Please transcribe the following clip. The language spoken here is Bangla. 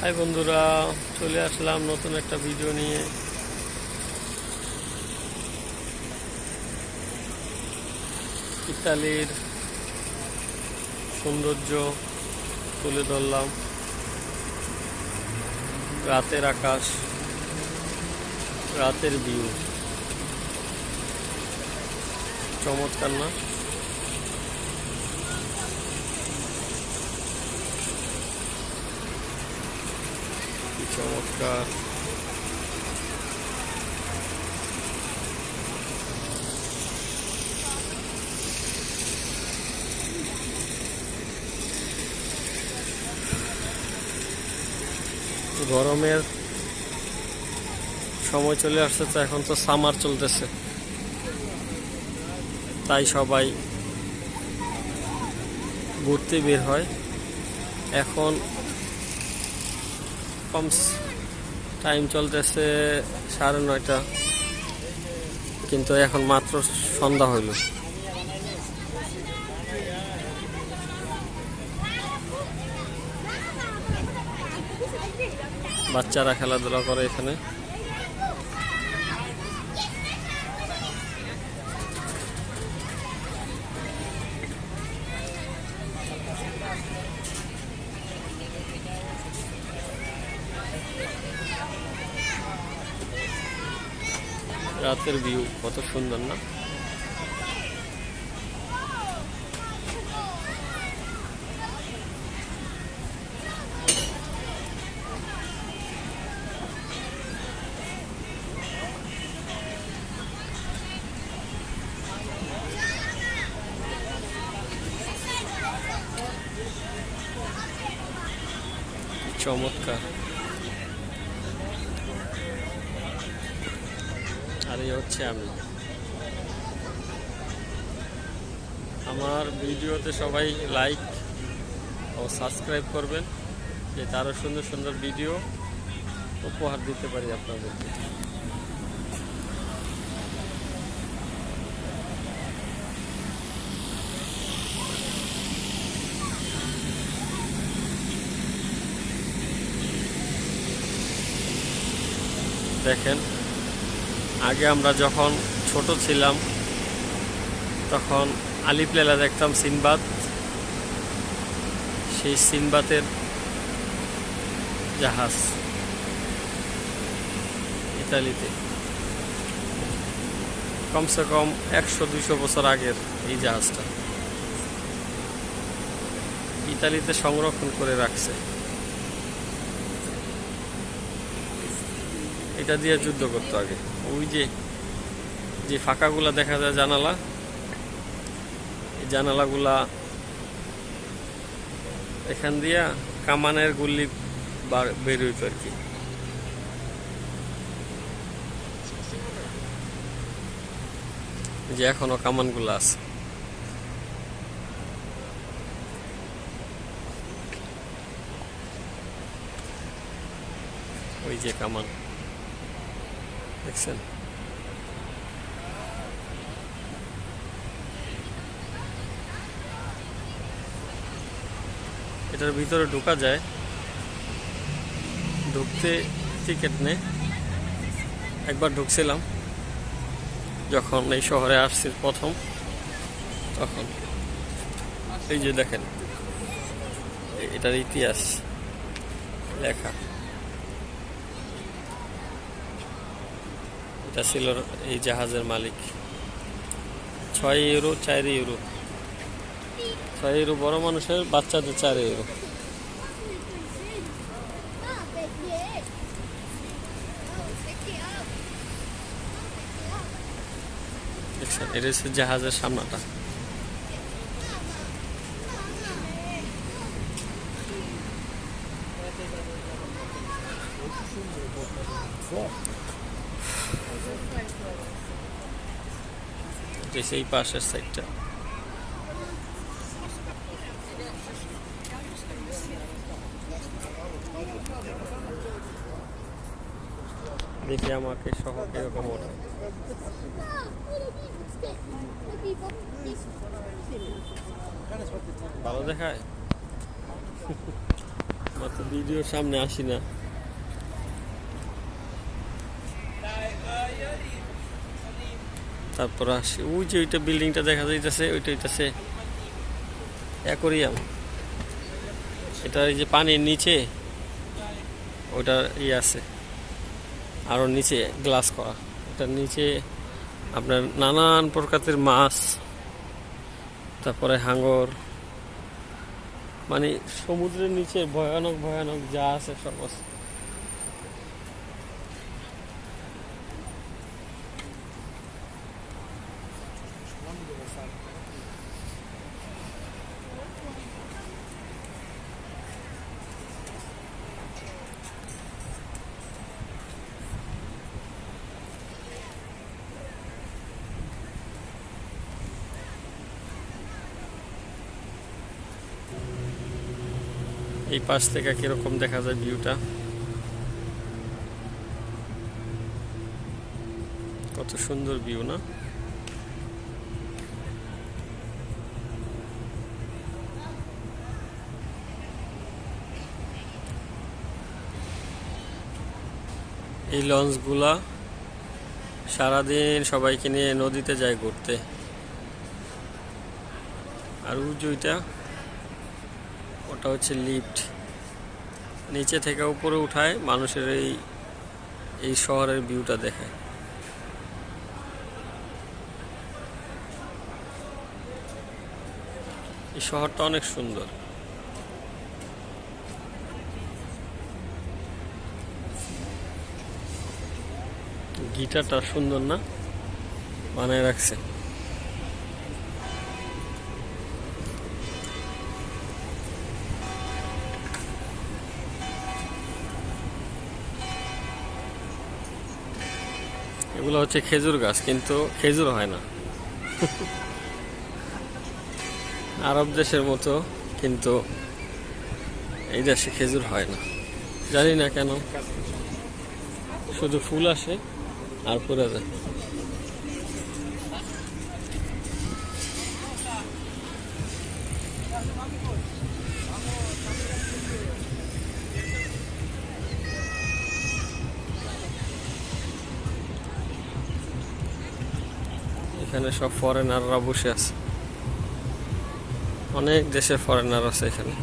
হাই বন্ধুরা, চলে আসলাম নতুন একটা ভিডিও নিয়ে। ইতালির সৌন্দর্য তুলে ধরলাম। রাতের আকাশ, রাতের ভিউ চমৎকার না? চমৎকার গরমের সময় চলে আসছে তো এখন তো সামার চলতেছে। তাই সবাই ঘুরতে বের হয়। এখন কম টাইম চলতেছে সাড়ে নয়টা। কিন্তু এখন মাত্র সন্ধ্যা হইল। বাচ্চারা খেলাধুলা করে এখানে। রাতের ভিউ কত সুন্দর না? চমৎকার। আর এই হচ্ছে আমি। আমার ভিডিওতে সবাই লাইক ও সাবস্ক্রাইব করবেন যাতে আরও সুন্দর সুন্দর ভিডিও উপহার দিতে পারি আপনাদেরকে। দেখেন আগে আমরা যখন ছোট ছিলাম, তখন আলিপ লেলা দেখতাম সিনবাদ। সেই সিনবাতের জাহাজ ইতালিতে। কমসে কম একশো, দুইশো বছর আগের এই জাহাজটা। ইতালিতে সংরক্ষণ করে রাখছে। এটা দিয়ে যুদ্ধ করতো আগে। ওই যে যে ফাঁকাগুলা দেখা যায় জানালা জানালাগুলা এখান দিয়া কামানের গুল্লি বের হইতো আর কি। যে এখনও কামানগুলা আছে। ওই যে কামান। দেখছেন এটার ভিতরে ঢোকা যায়। ঢুকতে টিকিট নেই। একবার ঢুকছিলাম, যখন এই শহরে আসছি প্রথম, তখন। এই যে দেখেন এটার ইতিহাস, লেখা। এটা ছিল এই জাহাজের মালিক। ছয় ইউরো, চার ইউরো। ছয় ইউরো, বড় মানুষের, বাচ্চাদের চার ইউরো। এটা হচ্ছে জাহাজের সামনাটা। সেই পাশের সাইডটা। দেখি আমাকে সহ কীরকম ওঠে ভালো দেখায়? মাত্র ভিডিওর সামনে আসি না। তারপর আসি। ওই যে ওইটা বিল্ডিংটা দেখা যাইতেছে, ওইটা হইতেছে অ্যাকোরিয়াম এটা এই যে পানির নিচে, ওটার ই আছে। আরও নিচে গ্লাস করা। ওটার নিচে আপনার নানান প্রকারের মাছ, তারপরে হাঙ্গর। মানে সমুদ্রের নিচে ভয়ানক ভয়ানক যা আছে সব আছে। এই পাশ থেকে কীরকম দেখা যায় ভিউটা কত সুন্দর ভিউ না? এই লঞ্চগুলা সারাদিন সবাইকে নিয়ে নদীতে যায় ঘুরতে। আর উজুইটা ওটা হচ্ছে লিফট। নিচে থেকে উপরে উঠায় মানুষের এই এই শহরের ভিউটা দেখায় এই শহরটা অনেক সুন্দর। গিটারটা সুন্দর না? বানায় রাখছে। এগুলো হচ্ছে খেজুর গাছ, কিন্তু খেজুর হয় না। আরব দেশের মতো, কিন্তু এই দেশে খেজুর হয় না। জানি না কেন, শুধু ফুল আসে আর পুরা যায় এখানে সব ফরেনাররা বসে আছে। অনেক দেশের ফরেনার আছে এখানে।